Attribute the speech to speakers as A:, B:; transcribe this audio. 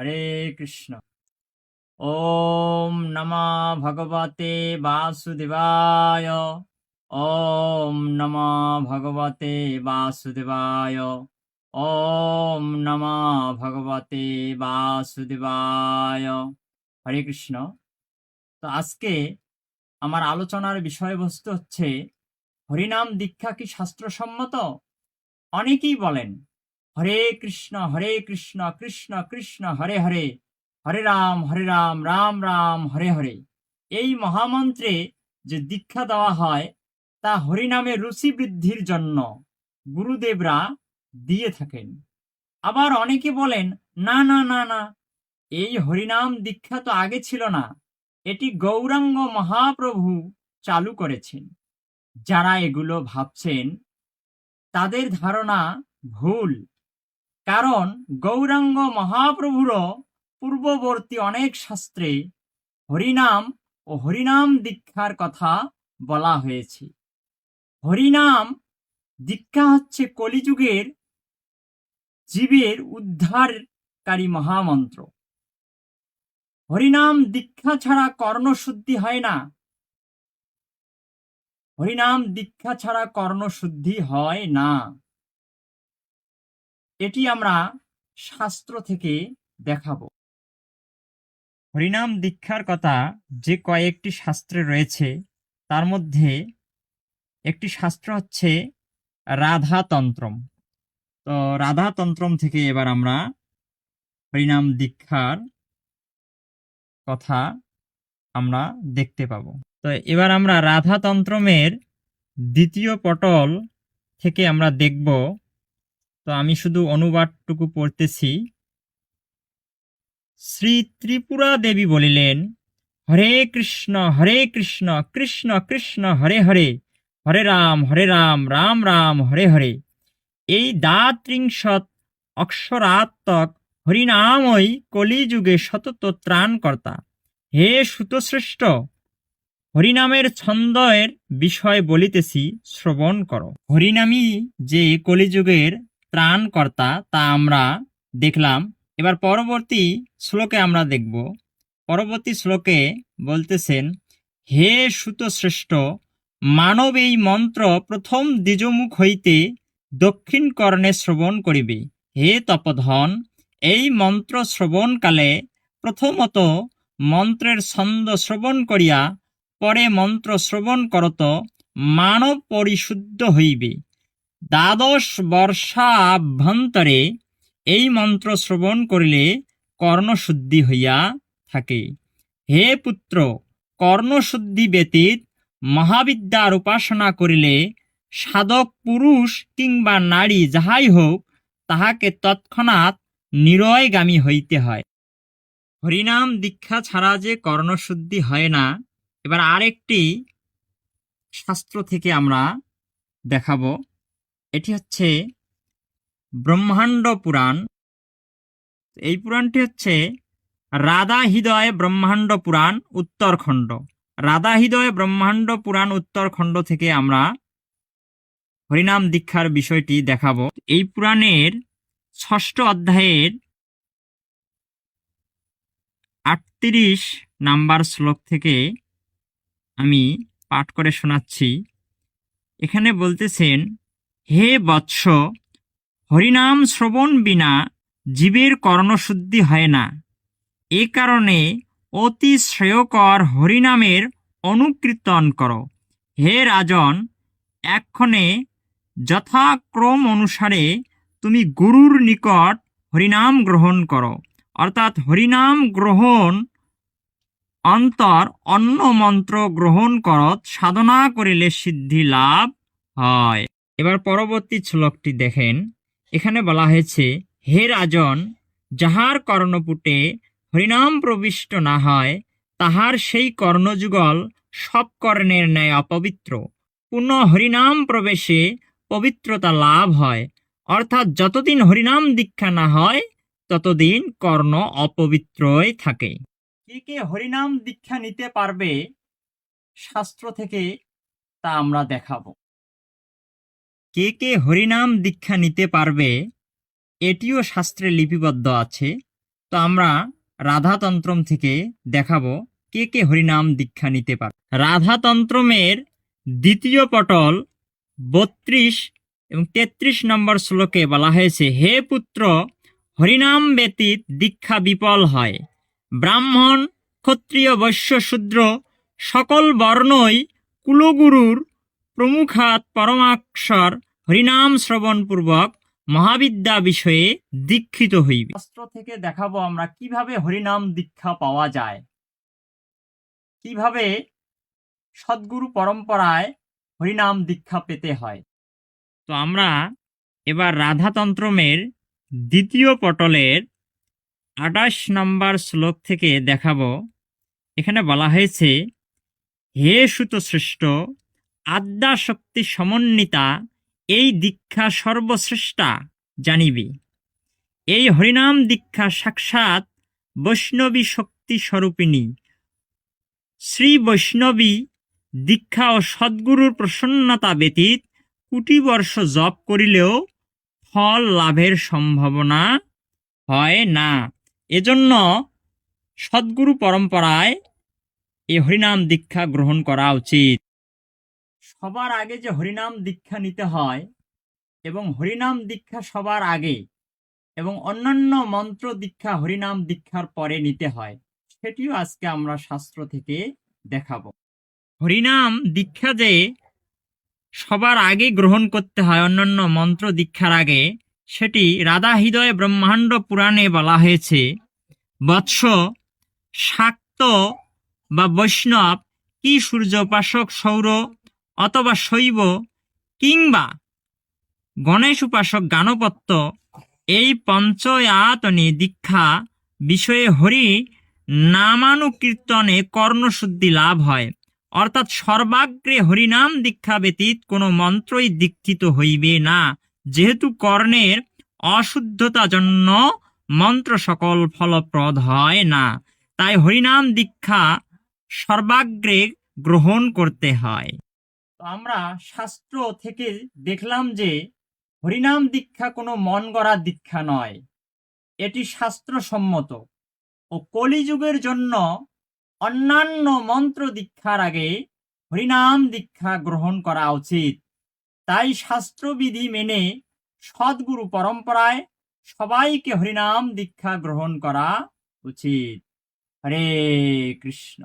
A: হরে কৃষ্ণ ওম নমা ভগবতে বাসুদেবায় ওম নমা ভগবতে বাসুদেবায় ওম নমা ভগবতে বাসুদেবায় হরে কৃষ্ণ তো আজকে আমার আলোচনার বিষয়বস্তু হচ্ছে হরিনাম দীক্ষা কি শাস্ত্রসম্মত অনেকেই বলেন হরে কৃষ্ণ হরে কৃষ্ণ কৃষ্ণ কৃষ্ণ হরে হরে হরে রাম হরে রাম রাম রাম হরে হরে এই মহামন্ত্রে যে দীক্ষা দেওয়া হয় তা হরিনামে রুচি বৃদ্ধির জন্য গুরুদেবরা দিয়ে থাকেন আবার অনেকে বলেন না না না না এই হরিনাম দীক্ষা তো আগে ছিল না এটি গৌরাঙ্গ মহাপ্রভু চালু করেছেন যারা এগুলো ভাবছেন তাদের ধারণা ভুল কারণ গৌরাঙ্গ মহাপ্রভুর পূর্ববর্তী অনেক শাস্ত্রে হরিনাম ও হরিনাম দীক্ষার কথা বলা হয়েছে হরিনাম দীক্ষা হচ্ছে কলিযুগের জীবের উদ্ধারকারী মহামন্ত্র হরিনাম দীক্ষা ছাড়া কর্ণশুদ্ধি হয় না হরিনাম দীক্ষা ছাড়া কর্ণশুদ্ধি হয় না এটি আমরা শাস্ত্র থেকে দেখাব হরিনাম দীক্ষার কথা যে কয়েকটি শাস্ত্রে রয়েছে তার মধ্যে একটি শাস্ত্র হচ্ছে রাধাতন্ত্রম তো রাধাতন্ত্রম থেকে এবার আমরা হরিনাম দীক্ষার কথা আমরা দেখতে পাব তো এবার আমরা রাধাতন্ত্রমের দ্বিতীয় পটল থেকে আমরা দেখব তো আমি শুধু অনুবাদটুকু পড়তেছি শ্রী ত্রিপুরা দেবী বলিলেন হরে কৃষ্ণ হরে কৃষ্ণ কৃষ্ণ কৃষ্ণ হরে হরে হরে রাম হরে রাম রাম রাম হরে হরে এই দাত্রিংশত অক্ষরাত্মক হরিনামই কলিযুগে সতত ত্রাণকর্তা হে সুতশ্রেষ্ঠ হরিনামের ছন্দের বিষয় বলিতেছি শ্রবণ কর হরিনামই যে কলিযুগের ত্রাণকর্তা তা আমরা দেখলাম এবার পরবর্তী শ্লোকে আমরা দেখব পরবর্তী শ্লোকে বলতেছেন হে সুতশ্রেষ্ঠ মানব এই মন্ত্র প্রথম দ্বিজমুখ হইতে দক্ষিণ কর্ণে শ্রবণ করিবে হে তপধন এই মন্ত্র শ্রবণকালে প্রথমত মন্ত্রের ছন্দ শ্রবণ করিয়া পরে মন্ত্র শ্রবণ করত মানব পরিশুদ্ধ হইবে দ্বাদশ বর্ষাভ্যন্তরে এই মন্ত্র শ্রবণ করিলে কর্ণশুদ্ধি হইয়া থাকে হে পুত্র কর্ণশুদ্ধি ব্যতীত মহাবিদ্যার উপাসনা করিলে সাধক পুরুষ কিংবা নারী যাহাই হোক তাহাকে তৎক্ষণাৎ নিরয়গামী হইতে হয় হরিনাম দীক্ষা ছাড়া যে কর্ণশুদ্ধি হয় না এবার আরেকটি শাস্ত্র থেকে আমরা দেখাবো এটি হচ্ছে ব্রহ্মাণ্ড পুরাণ এই পুরাণটি হচ্ছে রাধা হৃদয় ব্রহ্মাণ্ড পুরাণ উত্তরখণ্ড রাধা হৃদয় ব্রহ্মাণ্ড পুরাণ উত্তরখণ্ড থেকে আমরা হরিনাম দীক্ষার বিষয়টি দেখাবো এই পুরাণের ষষ্ঠ অধ্যায়ের আটত্রিশ নাম্বার শ্লোক থেকে আমি পাঠ করে শোনাচ্ছি এখানে বলতেছেন হে বৎস হরিনাম শ্রবণ বিনা জীবের কর্ণশুদ্ধি হয় না এ কারণে অতি শ্রেয়কর হরিনামের অনুকীর্তন কর হে রাজন এক্ষণে যথাক্রম অনুসারে তুমি গুরুর নিকট হরিনাম গ্রহণ কর অর্থাৎ হরিনাম গ্রহণ অন্তর অন্য মন্ত্র গ্রহণ করত সাধনা করিলে সিদ্ধি লাভ হয় এবার পরবর্তী শ্লোকটি দেখেন এখানে বলা হয়েছে হে রাজন যাহার কর্ণপুটে হরিনাম প্রবিষ্ট না হয় তাহার সেই কর্ণযুগল সব কর্ণের ন্যায় অপবিত্র পুনঃ হরিনাম প্রবেশে পবিত্রতা লাভ হয় অর্থাৎ যতদিন হরিনাম দীক্ষা না হয় ততদিন কর্ণ অপবিত্রই থাকে কে কে হরিনাম দীক্ষা নিতে পারবে শাস্ত্র থেকে তা আমরা দেখাবো কে কে হরিনাম দীক্ষা নিতে পারবে এটিও শাস্ত্রে লিপিবদ্ধ আছে তো আমরা রাধাতন্ত্রম থেকে দেখাব কে কে হরিনাম দীক্ষা নিতে পারে রাধাতন্ত্রমের দ্বিতীয় পটল বত্রিশ এবং ৩৩ নম্বর শ্লোকে বলা হয়েছে হে পুত্র হরিনাম ব্যতীত দীক্ষা বিপল হয় ব্রাহ্মণ ক্ষত্রিয় বৈশ্য শূদ্র সকল বর্ণই কুলগুরুর প্রমুখাত পরমাক্ষর হরিনাম শ্রবণপূর্বক মহাবিদ্যা বিষয়ে দীক্ষিত হইবে শাস্ত্র থেকে দেখাবো আমরা কিভাবে হরিনাম দীক্ষা পাওয়া যায় কিভাবে সদ্গুরু পরম্পরায় হরিনাম দীক্ষা পেতে হয় তো আমরা এবার রাধাতন্ত্রমের দ্বিতীয় পটলের আঠাশ নম্বর শ্লোক থেকে দেখাব এখানে বলা হয়েছে হে সুতশ্রেষ্ঠ আদ্যাশক্তি সমন্বিতা এই দীক্ষা সর্বশ্রেষ্ঠা জানিবি এই হরিনাম দীক্ষা সাক্ষাৎ বৈষ্ণবী শক্তি স্বরূপিণী শ্রী বৈষ্ণবী দীক্ষা ও সদ্গুরুর প্রসন্নতা ব্যতীত কোটি বর্ষ জপ করিলেও ফল লাভের সম্ভাবনা হয় না এজন্য সদ্গুরু পরম্পরায় এই হরিনাম দীক্ষা গ্রহণ করা উচিত সবার আগে যে হরিনাম দীক্ষা নিতে হয় এবং হরিনাম দীক্ষা সবার আগে এবং অন্যান্য মন্ত্র দীক্ষা হরিনাম দীক্ষার পরে নিতে হয় সেটিও আজকে আমরা শাস্ত্র থেকে দেখাব হরিনাম দীক্ষা যে সবার আগে গ্রহণ করতে হয় অন্যান্য মন্ত্র দীক্ষার আগে সেটি রাধা হৃদয় ব্রহ্মাণ্ড পুরাণে বলা হয়েছে বৎস শাক্ত বা বৈষ্ণব কি সূর্য উপাসক সৌর অথবা শৈব কিংবা গণেশ উপাসক গানপত্য এই পঞ্চয়াতনে দীক্ষা বিষয়ে হরি নামানুকীর্তনে কর্ণশুদ্ধি লাভ হয় অর্থাৎ সর্বাগ্রে হরিনাম দীক্ষা ব্যতীত কোনো মন্ত্রই দীক্ষিত হইবে না যেহেতু কর্ণের অশুদ্ধতা জন্য মন্ত্র সকল ফলপ্রদ হয় না তাই হরিনাম দীক্ষা সর্বাগ্রে গ্রহণ করতে হয় আমরা শাস্ত্র থেকে দেখলাম যে হরিনাম দীক্ষা কোনো মন গড়া দীক্ষা নয় এটি শাস্ত্রসম্মত ও কলিযুগের জন্য অন্যান্য মন্ত্র দীক্ষার আগে হরিনাম দীক্ষা গ্রহণ করা উচিত তাই শাস্ত্রবিধি মেনে সদ্গুরু পরম্পরায় সবাইকে হরিনাম দীক্ষা গ্রহণ করা উচিত হরে কৃষ্ণ